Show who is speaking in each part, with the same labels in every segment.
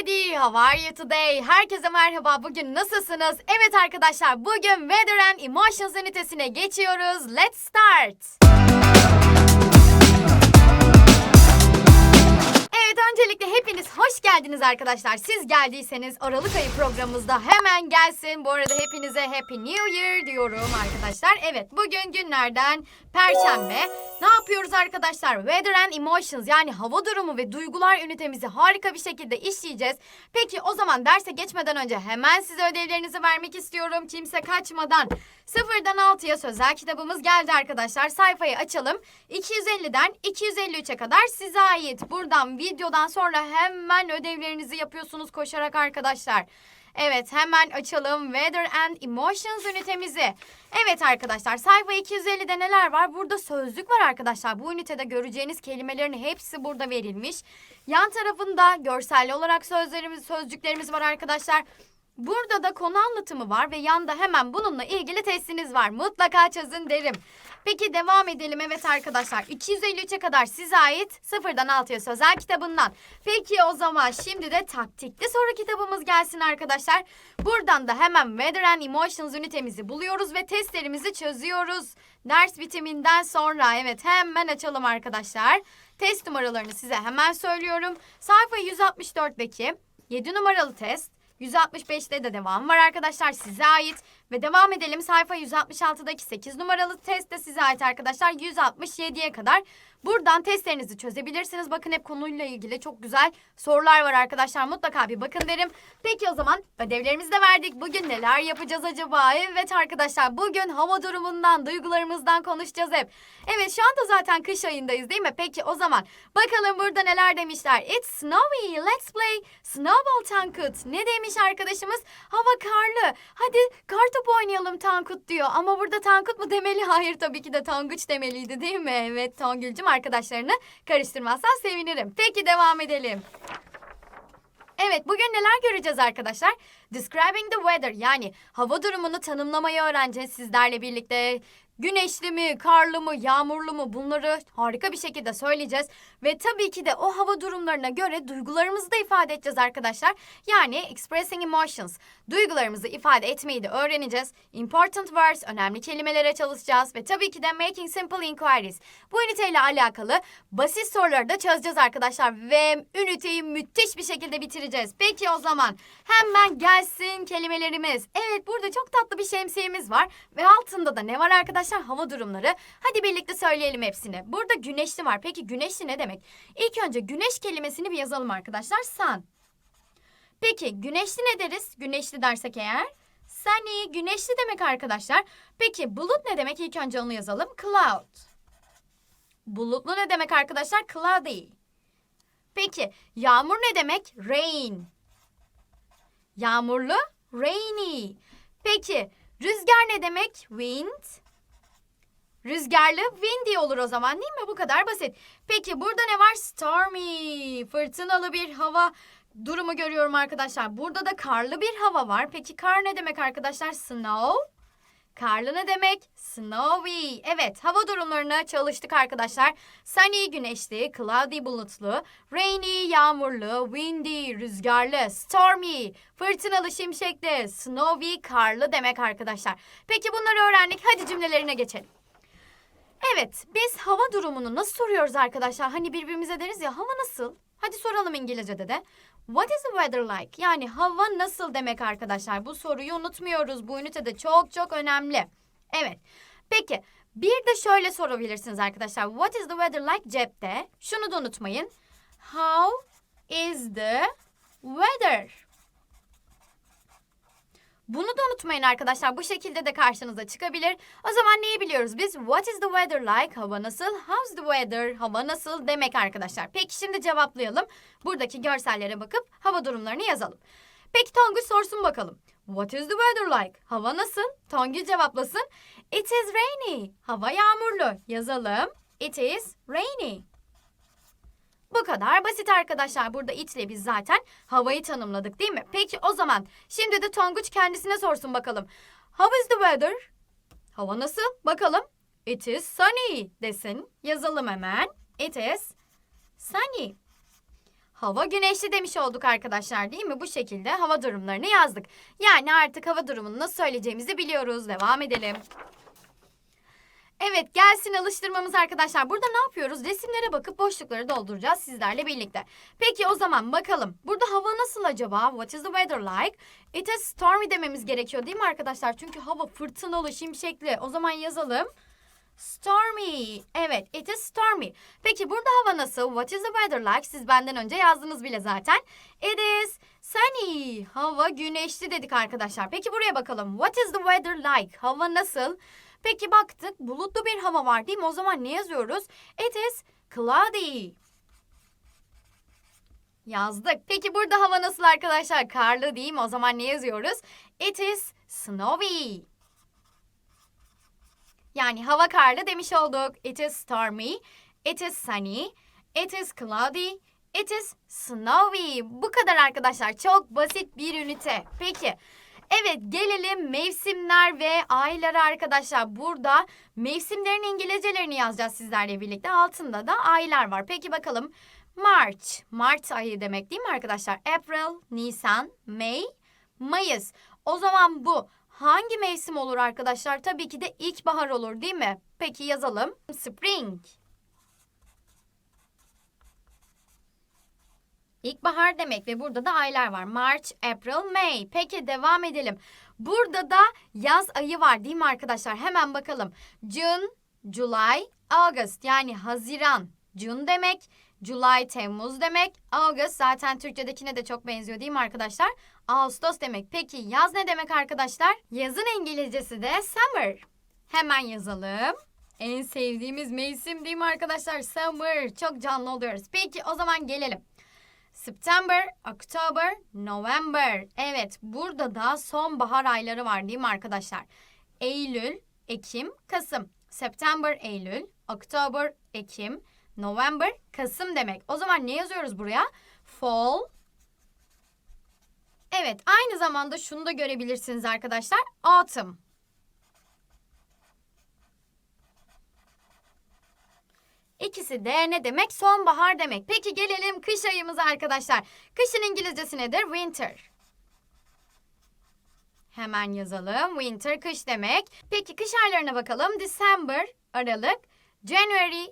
Speaker 1: everybody, how are you today? Herkese merhaba, bugün nasılsınız? Evet arkadaşlar, bugün Weather and Emotions ünitesine geçiyoruz. Let's start! Evet öncelikle hepiniz hoş geldiniz arkadaşlar. Siz geldiyseniz Aralık ayı programımızda hemen gelsin. Bu arada hepinize Happy New Year diyorum arkadaşlar. Evet bugün günlerden Perşembe. Ne yapıyoruz arkadaşlar? Weather and Emotions yani hava durumu ve duygular ünitemizi harika bir şekilde işleyeceğiz. Peki o zaman derse geçmeden önce hemen size ödevlerinizi vermek istiyorum. Kimse kaçmadan. Sıfırdan 6'ya sözel kitabımız geldi arkadaşlar. Sayfayı açalım. 250'den 253'e kadar size ait. Buradan videodan sonra hemen ödevlerinizi yapıyorsunuz koşarak arkadaşlar. Evet hemen açalım Weather and Emotions ünitemizi. Evet arkadaşlar sayfa 250'de neler var? Burada sözlük var arkadaşlar. Bu ünitede göreceğiniz kelimelerin hepsi burada verilmiş. Yan tarafında görselli olarak sözlerimiz, sözcüklerimiz var arkadaşlar. Burada da konu anlatımı var ve yanda hemen bununla ilgili testiniz var. Mutlaka çözün derim. Peki devam edelim. Evet arkadaşlar 253'e kadar size ait sıfırdan 6'ya sözel kitabından. Peki o zaman şimdi de taktikli soru kitabımız gelsin arkadaşlar. Buradan da hemen Weather and Emotions ünitemizi buluyoruz ve testlerimizi çözüyoruz. Ders bitiminden sonra evet hemen açalım arkadaşlar. Test numaralarını size hemen söylüyorum. Sayfa 164'deki 7 numaralı test. 165'te de devam var arkadaşlar size ait. Ve devam edelim sayfa 166'daki 8 numaralı test de size ait arkadaşlar 167'ye kadar. Buradan testlerinizi çözebilirsiniz. Bakın hep konuyla ilgili çok güzel sorular var arkadaşlar. Mutlaka bir bakın derim. Peki o zaman ödevlerimizi de verdik. Bugün neler yapacağız acaba? Evet arkadaşlar bugün hava durumundan, duygularımızdan konuşacağız hep. Evet şu anda zaten kış ayındayız değil mi? Peki o zaman bakalım burada neler demişler. It's snowy. Let's play snowball Tankut. Ne demiş arkadaşımız? Hava karlı. Hadi kartopu oynayalım Tankut diyor. Ama burada Tankut mu demeli? Hayır tabii ki de Tanguç demeliydi değil mi? Evet Tongülcüm arkadaşlarını karıştırmazsan sevinirim. Peki devam edelim. Evet bugün neler göreceğiz arkadaşlar? Describing the weather yani hava durumunu tanımlamayı öğreneceğiz sizlerle birlikte. Güneşli mi, karlı mı, yağmurlu mu bunları harika bir şekilde söyleyeceğiz. Ve tabii ki de o hava durumlarına göre duygularımızı da ifade edeceğiz arkadaşlar. Yani expressing emotions. Duygularımızı ifade etmeyi de öğreneceğiz. Important words, önemli kelimelere çalışacağız. Ve tabii ki de making simple inquiries. Bu üniteyle alakalı basit soruları da çözeceğiz arkadaşlar. Ve üniteyi müthiş bir şekilde bitireceğiz. Peki o zaman hemen gelsin kelimelerimiz. Evet burada çok tatlı bir şemsiyemiz var. Ve altında da ne var arkadaşlar? Hava durumları. Hadi birlikte söyleyelim hepsini. Burada güneşli var. Peki güneşli ne demek? İlk önce güneş kelimesini bir yazalım arkadaşlar. Sun. Peki güneşli ne deriz? Güneşli dersek eğer. Sunny, güneşli demek arkadaşlar. Peki bulut ne demek? İlk önce onu yazalım. Cloud. Bulutlu ne demek arkadaşlar? Cloudy. Peki yağmur ne demek? Rain. Yağmurlu? Rainy. Peki rüzgar ne demek? Wind. Rüzgarlı windy olur o zaman değil mi? Bu kadar basit. Peki burada ne var? Stormy. Fırtınalı bir hava durumu görüyorum arkadaşlar. Burada da karlı bir hava var. Peki kar ne demek arkadaşlar? Snow. Karlı ne demek? Snowy. Evet, hava durumlarına çalıştık arkadaşlar. Sunny, güneşli, cloudy, bulutlu, rainy, yağmurlu, windy, rüzgarlı, stormy, fırtınalı, şimşekli, snowy, karlı demek arkadaşlar. Peki bunları öğrendik. Hadi cümlelerine geçelim. Evet, biz hava durumunu nasıl soruyoruz arkadaşlar? Hani birbirimize deriz ya, hava nasıl? Hadi soralım İngilizce'de de. What is the weather like? Yani hava nasıl demek arkadaşlar? Bu soruyu unutmuyoruz. Bu ünitede çok çok önemli. Evet. Peki bir de şöyle sorabilirsiniz arkadaşlar. What is the weather like cepte? Şunu da unutmayın. How is the weather? Bunu da unutmayın arkadaşlar. Bu şekilde de karşınıza çıkabilir. O zaman neyi biliyoruz biz? What is the weather like? Hava nasıl? How's the weather? Hava nasıl demek arkadaşlar. Peki şimdi cevaplayalım. Buradaki görsellere bakıp hava durumlarını yazalım. Peki Tonguç sorsun bakalım. What is the weather like? Hava nasıl? Tonguç cevaplasın. It is rainy. Hava yağmurlu. Yazalım. It is rainy. Bu kadar basit arkadaşlar. Burada itle biz zaten havayı tanımladık değil mi? Peki o zaman şimdi de Tonguç kendisine sorsun bakalım. How is the weather? Hava nasıl? Bakalım. It is sunny desin. Yazalım hemen. It is sunny. hava güneşli demiş olduk arkadaşlar değil mi? Bu şekilde hava durumlarını yazdık. Yani artık hava durumunu nasıl söyleyeceğimizi biliyoruz. Devam edelim. Evet gelsin alıştırmamız arkadaşlar. Burada ne yapıyoruz? Resimlere bakıp boşlukları dolduracağız sizlerle birlikte. Peki o zaman bakalım. Burada hava nasıl acaba? What is the weather like? It is stormy dememiz gerekiyor değil mi arkadaşlar? Çünkü hava fırtınalı, şimşekli. O zaman yazalım. Stormy. Evet, it is stormy. Peki burada hava nasıl? What is the weather like? Siz benden önce yazdınız bile zaten. It is sunny. Hava güneşli dedik arkadaşlar. Peki buraya bakalım. What is the weather like? Hava nasıl? Peki baktık bulutlu bir hava var değil mi? O zaman ne yazıyoruz? It is cloudy. Yazdık. Peki burada hava nasıl arkadaşlar? Karlı değil mi? O zaman ne yazıyoruz? It is snowy. Yani hava karlı demiş olduk. It is stormy. It is sunny. It is cloudy. It is snowy. Bu kadar arkadaşlar. Çok basit bir ünite. Peki. Evet gelelim mevsimler ve aylara arkadaşlar. Burada mevsimlerin İngilizcelerini yazacağız sizlerle birlikte. Altında da aylar var. Peki bakalım. March. Mart ayı demek değil mi arkadaşlar? April, Nisan, May, Mayıs. O zaman bu hangi mevsim olur arkadaşlar? Tabii ki de ilkbahar olur değil mi? Peki yazalım. Spring. İlkbahar demek ve burada da aylar var. March, April, May. Peki devam edelim. Burada da yaz ayı var değil mi arkadaşlar? Hemen bakalım. June, July, August yani Haziran. June demek. July, Temmuz demek. August zaten Türkçedekine de çok benziyor değil mi arkadaşlar? Ağustos demek. Peki yaz ne demek arkadaşlar? Yazın İngilizcesi de summer. Hemen yazalım. En sevdiğimiz mevsim değil mi arkadaşlar? Summer. Çok canlı oluyoruz. Peki o zaman gelelim. September, October, November. Evet, burada da sonbahar ayları var değil mi arkadaşlar? Eylül, Ekim, Kasım. September, Eylül, October, Ekim, November, Kasım demek. O zaman ne yazıyoruz buraya? Fall. Evet, aynı zamanda şunu da görebilirsiniz arkadaşlar. Autumn. İkisi de ne demek? Sonbahar demek. Peki gelelim kış ayımıza arkadaşlar. Kışın İngilizcesi nedir? Winter. Hemen yazalım. Winter kış demek. Peki kış aylarına bakalım. December, Aralık, January,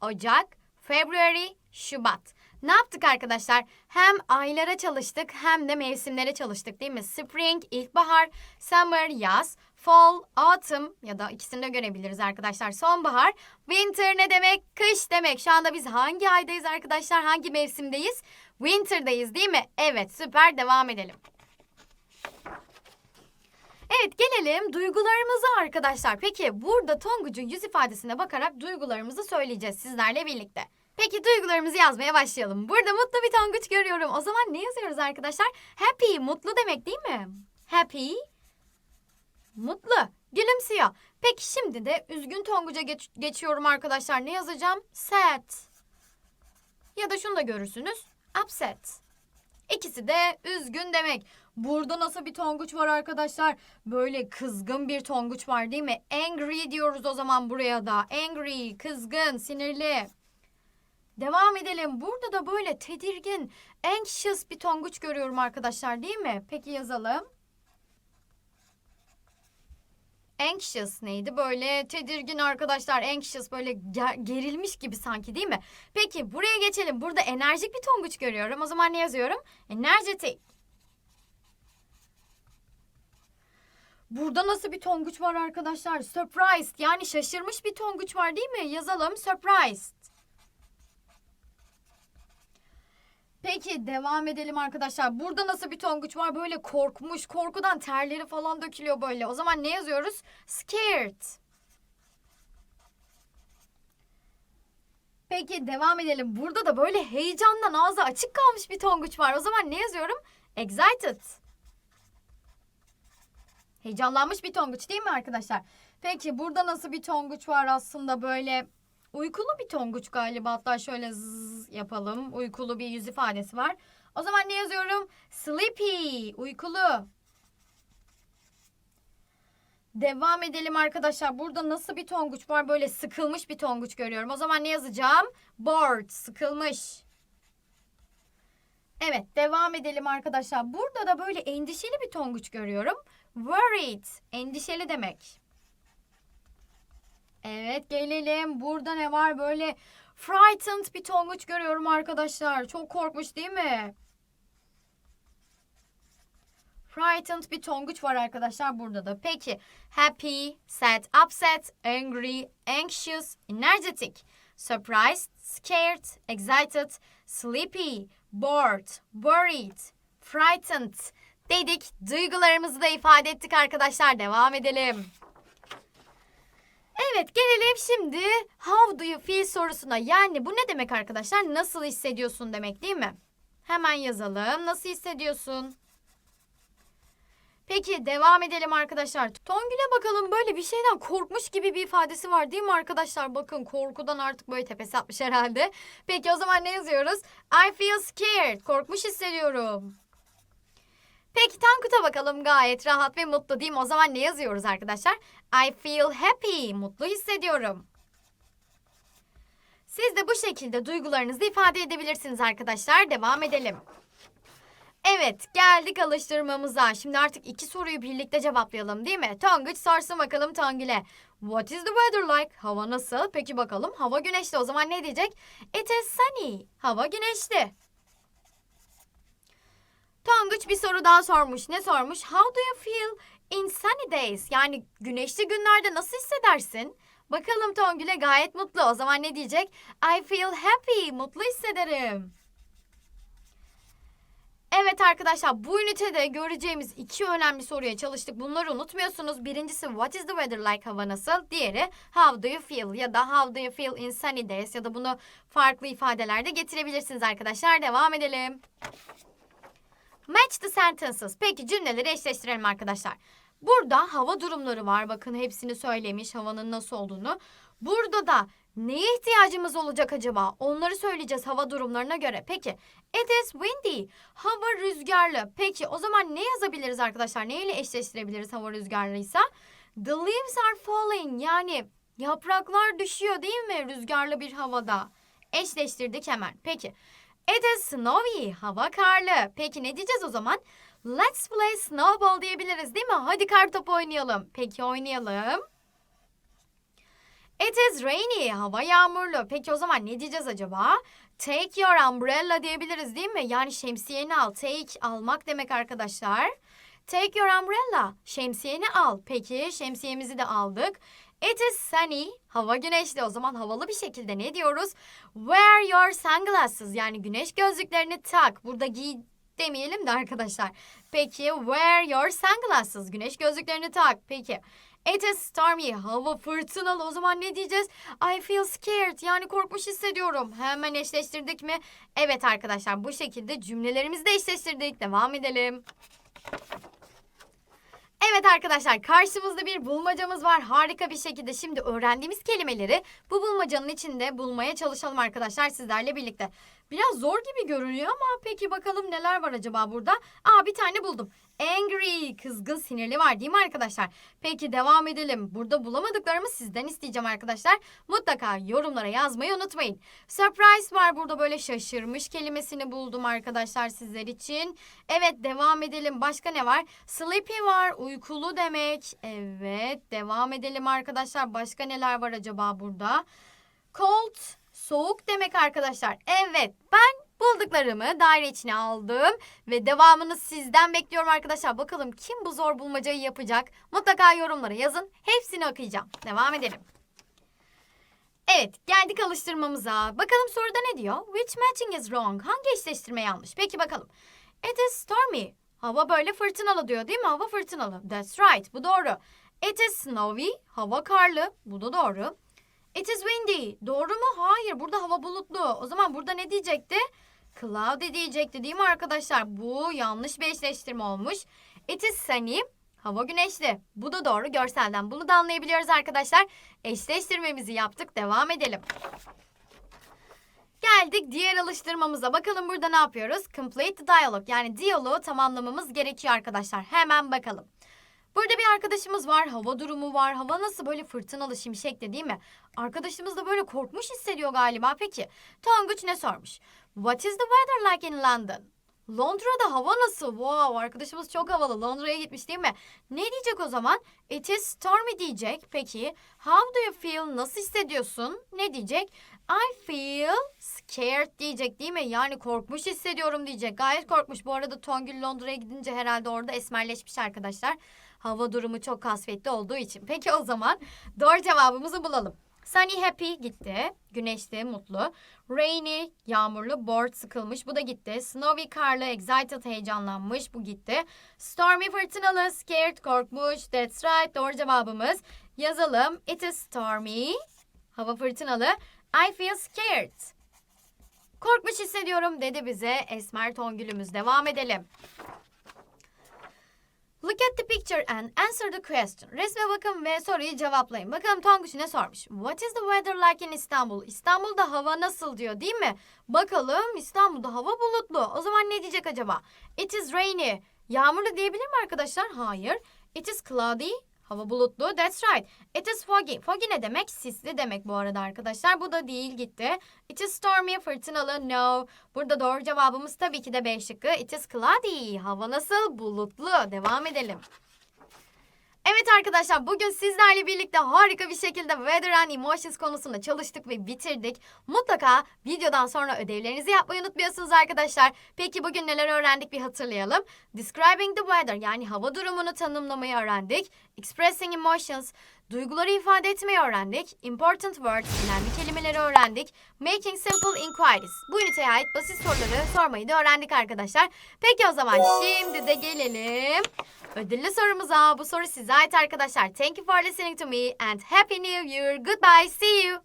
Speaker 1: Ocak, February, Şubat. Ne yaptık arkadaşlar? Hem aylara çalıştık hem de mevsimlere çalıştık değil mi? Spring, ilkbahar, summer, yaz, fall, autumn ya da ikisini de görebiliriz arkadaşlar. Sonbahar, winter ne demek? Kış demek. Şu anda biz hangi aydayız arkadaşlar? Hangi mevsimdeyiz? Winter'dayız değil mi? Evet süper devam edelim. Evet gelelim duygularımıza arkadaşlar. Peki burada Tonguç'un yüz ifadesine bakarak duygularımızı söyleyeceğiz sizlerle birlikte. Peki duygularımızı yazmaya başlayalım. Burada mutlu bir tonguç görüyorum. O zaman ne yazıyoruz arkadaşlar? Happy, mutlu demek değil mi? Happy, mutlu, gülümsüyor. Peki şimdi de üzgün tonguca geç- geçiyorum arkadaşlar. Ne yazacağım? Sad. Ya da şunu da görürsünüz. Upset. İkisi de üzgün demek. Burada nasıl bir tonguç var arkadaşlar? Böyle kızgın bir tonguç var değil mi? Angry diyoruz o zaman buraya da. Angry, kızgın, sinirli. Devam edelim. Burada da böyle tedirgin, anxious bir tonguç görüyorum arkadaşlar değil mi? Peki yazalım. Anxious neydi? Böyle tedirgin arkadaşlar. Anxious böyle ger- gerilmiş gibi sanki değil mi? Peki buraya geçelim. Burada enerjik bir tonguç görüyorum. O zaman ne yazıyorum? Energetic. Burada nasıl bir tonguç var arkadaşlar? Surprised yani şaşırmış bir tonguç var değil mi? Yazalım surprised. Peki devam edelim arkadaşlar. Burada nasıl bir tonguç var? Böyle korkmuş, korkudan terleri falan dökülüyor böyle. O zaman ne yazıyoruz? Scared. Peki devam edelim. Burada da böyle heyecandan ağzı açık kalmış bir tonguç var. O zaman ne yazıyorum? Excited. Heyecanlanmış bir tonguç değil mi arkadaşlar? Peki burada nasıl bir tonguç var aslında böyle uykulu bir tonguç galiba. Hatta şöyle zzz yapalım. Uykulu bir yüz ifadesi var. O zaman ne yazıyorum? Sleepy. Uykulu. Devam edelim arkadaşlar. Burada nasıl bir tonguç var? Böyle sıkılmış bir tonguç görüyorum. O zaman ne yazacağım? Bored. Sıkılmış. Evet devam edelim arkadaşlar. Burada da böyle endişeli bir tonguç görüyorum. Worried. Endişeli demek. Evet gelelim. Burada ne var? Böyle frightened bir tonguç görüyorum arkadaşlar. Çok korkmuş değil mi? Frightened bir tonguç var arkadaşlar burada da. Peki happy, sad, upset, angry, anxious, energetic, surprised, scared, excited, sleepy, bored, worried, frightened dedik. Duygularımızı da ifade ettik arkadaşlar. Devam edelim. Evet gelelim şimdi how do you feel sorusuna. Yani bu ne demek arkadaşlar? Nasıl hissediyorsun demek değil mi? Hemen yazalım. Nasıl hissediyorsun? Peki devam edelim arkadaşlar. Tongül'e bakalım böyle bir şeyden korkmuş gibi bir ifadesi var değil mi arkadaşlar? Bakın korkudan artık böyle tepesi atmış herhalde. Peki o zaman ne yazıyoruz? I feel scared. Korkmuş hissediyorum. Peki Tankut'a bakalım gayet rahat ve mutlu değil mi? O zaman ne yazıyoruz arkadaşlar? I feel happy. Mutlu hissediyorum. Siz de bu şekilde duygularınızı ifade edebilirsiniz arkadaşlar. Devam edelim. Evet geldik alıştırmamıza. Şimdi artık iki soruyu birlikte cevaplayalım değil mi? Tonguç sorsun bakalım Tongül'e. What is the weather like? Hava nasıl? Peki bakalım. Hava güneşli. O zaman ne diyecek? It is sunny. Hava güneşli. Tonguç bir soru daha sormuş. Ne sormuş? How do you feel in sunny days? Yani güneşli günlerde nasıl hissedersin? Bakalım Tongül'e gayet mutlu. O zaman ne diyecek? I feel happy. Mutlu hissederim. Evet arkadaşlar bu ünitede göreceğimiz iki önemli soruya çalıştık. Bunları unutmuyorsunuz. Birincisi what is the weather like hava nasıl? Diğeri how do you feel ya da how do you feel in sunny days ya da bunu farklı ifadelerde getirebilirsiniz arkadaşlar. Devam edelim. Match the sentences. Peki cümleleri eşleştirelim arkadaşlar. Burada hava durumları var. Bakın hepsini söylemiş havanın nasıl olduğunu. Burada da neye ihtiyacımız olacak acaba? Onları söyleyeceğiz hava durumlarına göre. Peki it is windy. Hava rüzgarlı. Peki o zaman ne yazabiliriz arkadaşlar? Ne ile eşleştirebiliriz hava rüzgarlıysa? The leaves are falling. Yani yapraklar düşüyor değil mi rüzgarlı bir havada? Eşleştirdik hemen. Peki It is snowy. Hava karlı. Peki ne diyeceğiz o zaman? Let's play snowball diyebiliriz değil mi? Hadi kar topu oynayalım. Peki oynayalım. It is rainy. Hava yağmurlu. Peki o zaman ne diyeceğiz acaba? Take your umbrella diyebiliriz değil mi? Yani şemsiyeni al. Take almak demek arkadaşlar. Take your umbrella. Şemsiyeni al. Peki şemsiyemizi de aldık. It is sunny. Hava güneşli. O zaman havalı bir şekilde ne diyoruz? Wear your sunglasses. Yani güneş gözlüklerini tak. Burada giy demeyelim de arkadaşlar. Peki wear your sunglasses. Güneş gözlüklerini tak. Peki. It is stormy. Hava fırtınalı. O zaman ne diyeceğiz? I feel scared. Yani korkmuş hissediyorum. Hemen eşleştirdik mi? Evet arkadaşlar bu şekilde cümlelerimizi de eşleştirdik. Devam edelim. Evet arkadaşlar karşımızda bir bulmacamız var. Harika bir şekilde şimdi öğrendiğimiz kelimeleri bu bulmacanın içinde bulmaya çalışalım arkadaşlar sizlerle birlikte. Biraz zor gibi görünüyor ama peki bakalım neler var acaba burada? Aa bir tane buldum. Angry, kızgın, sinirli var değil mi arkadaşlar? Peki devam edelim. Burada bulamadıklarımı sizden isteyeceğim arkadaşlar. Mutlaka yorumlara yazmayı unutmayın. Surprise var burada böyle şaşırmış kelimesini buldum arkadaşlar sizler için. Evet devam edelim. Başka ne var? Sleepy var, uykulu demek. Evet devam edelim arkadaşlar. Başka neler var acaba burada? Cold, soğuk demek arkadaşlar. Evet ben bulduklarımı daire içine aldım ve devamını sizden bekliyorum arkadaşlar. Bakalım kim bu zor bulmacayı yapacak? Mutlaka yorumlara yazın. Hepsini okuyacağım. Devam edelim. Evet geldik alıştırmamıza. Bakalım soruda ne diyor? Which matching is wrong? Hangi eşleştirme yanlış? Peki bakalım. It is stormy. Hava böyle fırtınalı diyor değil mi? Hava fırtınalı. That's right. Bu doğru. It is snowy. Hava karlı. Bu da doğru. It is windy. Doğru mu? Hayır. Burada hava bulutlu. O zaman burada ne diyecekti? Cloudy diyecekti değil mi arkadaşlar? Bu yanlış bir eşleştirme olmuş. It is sunny. Hava güneşli. Bu da doğru. Görselden bunu da anlayabiliyoruz arkadaşlar. Eşleştirmemizi yaptık. Devam edelim. Geldik diğer alıştırmamıza. Bakalım burada ne yapıyoruz? Complete the dialogue. Yani diyaloğu tamamlamamız gerekiyor arkadaşlar. Hemen bakalım. Burada bir arkadaşımız var. Hava durumu var. Hava nasıl böyle fırtınalı şimşekli değil mi? Arkadaşımız da böyle korkmuş hissediyor galiba. Peki Tonguç ne sormuş? What is the weather like in London? Londra'da hava nasıl? Wow arkadaşımız çok havalı. Londra'ya gitmiş değil mi? Ne diyecek o zaman? It is stormy diyecek. Peki how do you feel? Nasıl hissediyorsun? Ne diyecek? I feel scared diyecek değil mi? Yani korkmuş hissediyorum diyecek. Gayet korkmuş. Bu arada Tongül Londra'ya gidince herhalde orada esmerleşmiş arkadaşlar. Hava durumu çok kasvetli olduğu için. Peki o zaman doğru cevabımızı bulalım. Sunny happy gitti. Güneşli, mutlu. Rainy, yağmurlu, bored, sıkılmış. Bu da gitti. Snowy, karlı, excited, heyecanlanmış. Bu gitti. Stormy, fırtınalı, scared, korkmuş. That's right. Doğru cevabımız. Yazalım. It is stormy. Hava fırtınalı. I feel scared. Korkmuş hissediyorum dedi bize Esmer Tongül'ümüz. Devam edelim. Look at the picture and answer the question. Resme bakın ve soruyu cevaplayın. Bakalım Tonguç ne sormuş? What is the weather like in Istanbul? İstanbul'da hava nasıl diyor değil mi? Bakalım İstanbul'da hava bulutlu. O zaman ne diyecek acaba? It is rainy. Yağmurlu diyebilir mi arkadaşlar? Hayır. It is cloudy. Hava bulutlu. That's right. It is foggy. Foggy ne demek? Sisli demek bu arada arkadaşlar. Bu da değil gitti. It is stormy. Fırtınalı. No. Burada doğru cevabımız tabii ki de B şıkkı. It is cloudy. Hava nasıl? Bulutlu. Devam edelim. Evet arkadaşlar bugün sizlerle birlikte harika bir şekilde Weather and Emotions konusunda çalıştık ve bitirdik. Mutlaka videodan sonra ödevlerinizi yapmayı unutmuyorsunuz arkadaşlar. Peki bugün neler öğrendik bir hatırlayalım. Describing the weather yani hava durumunu tanımlamayı öğrendik. Expressing emotions duyguları ifade etmeyi öğrendik. Important words önemli kelimeleri öğrendik. Making simple inquiries bu üniteye ait basit soruları sormayı da öğrendik arkadaşlar. Peki o zaman şimdi de gelelim ödüllü sorumuza. Bu soru size ait arkadaşlar. Thank you for listening to me and Happy New Year. Goodbye. See you.